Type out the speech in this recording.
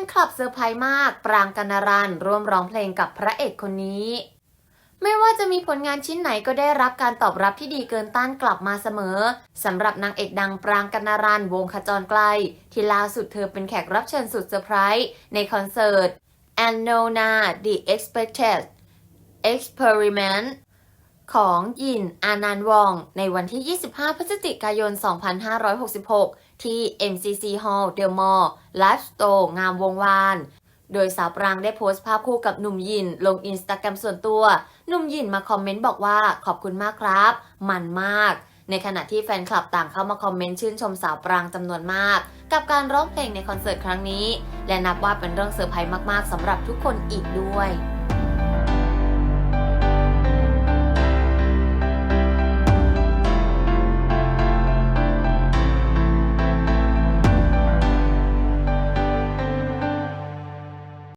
นคลับเซอร์ไพรส์มาก ปรางกันารันร่วมร้องเพลงกับพระเอกคนนี้ ไม่ว่าจะมีผลงานชิ้นไหนก็ได้รับการตอบรับที่ดีเกินต้านกลับมาเสมอสำหรับนางเอกดังปรางกันารันวงขจรไกล ที่ล่าสุดเธอเป็นแขกรับเชิญสุดเซอร์ไพรส์ในคอนเสิร์ต and No Na The Expected Experiment ของยินอานันต์วอง ในวันที่ 25 พฤศจิกายน 2566 ที่ MCC Hall The Mall Live Store งามวงวาน โดยสาวปรางได้โพสต์ภาพคู่กับหนุ่มยินลงอินสตาแกรมส่วนตัว หนุ่มยินมาคอมเมนต์บอกว่าขอบคุณมากครับ มันมาก ในขณะที่แฟนคลับต่างเข้ามาคอมเมนต์ชื่นชมสาวปรางจำนวนมาก กับการร้องเพลงในคอนเสิร์ตครั้งนี้ และนับว่าเป็นเรื่องเซอร์ไพรส์มากๆสำหรับทุกคนอีกด้วย